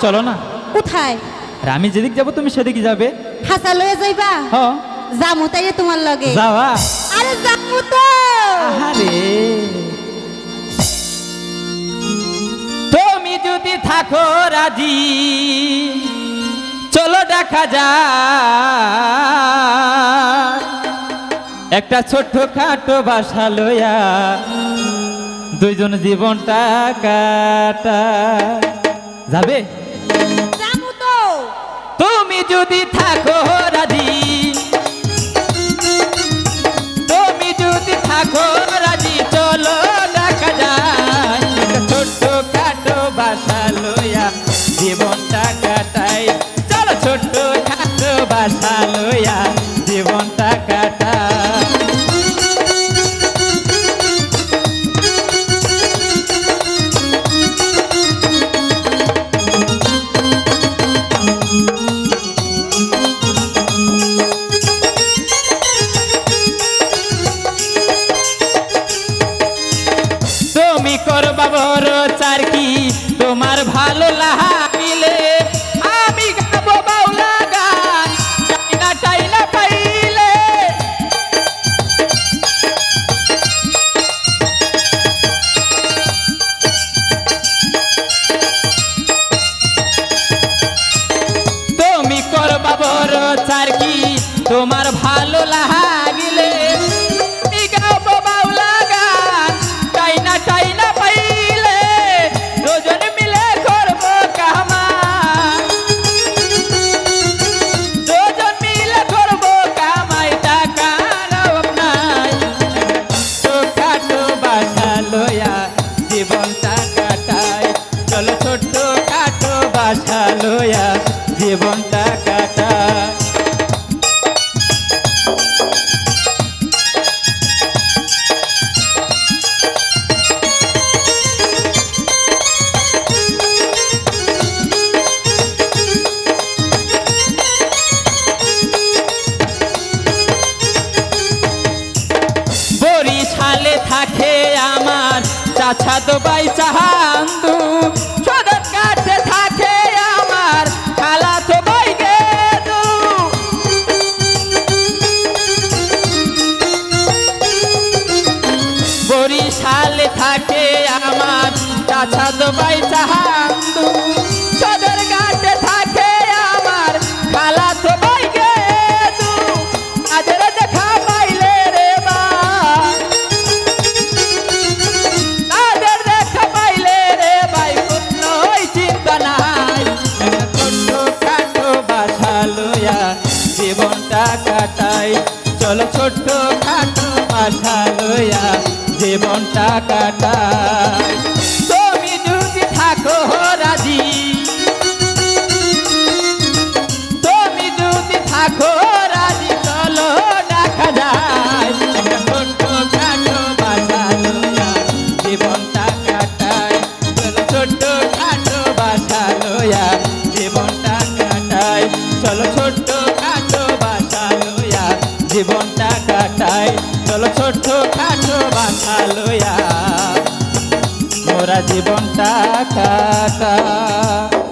চলো না। কোথায়? আর আমি যেদিক যাব তুমি সেদিকে যাবে। হাসা লয়ে যাইবা? হ। জামু তাই তোমার লগে। যাওয়া। আরে জামু তো! আরে তুমি যদি থাকো রাজি চলো দেখা যা একটা ছোট্ট খাটো বাসা লইয়া দুইজন জীবনটা কাটা যাবে? তুমি যদি থাকো রাজি। তুমি যদি থাকো রাজি চলো দেখা যায় ছোট্ট খাটো বাসা লইয়া জীবনটা কাটাই। চলো ছোট্ট খাটো বাসা লইয়া তোমার ভালো লাগিলে তো বাই চাহান্দু। সদর কাছে থাকে আমার খালা তো বাই গেদু বরিশালে থাকে আমার ছাদ বাই চলো ছোট্ট খাটো বাসা লইয়া জীবনটা কাটাই জীবনটা কাটাই। চলো ছোট্ট খাটো বাসা লোয়া মোরা জীবনটা কাটাই।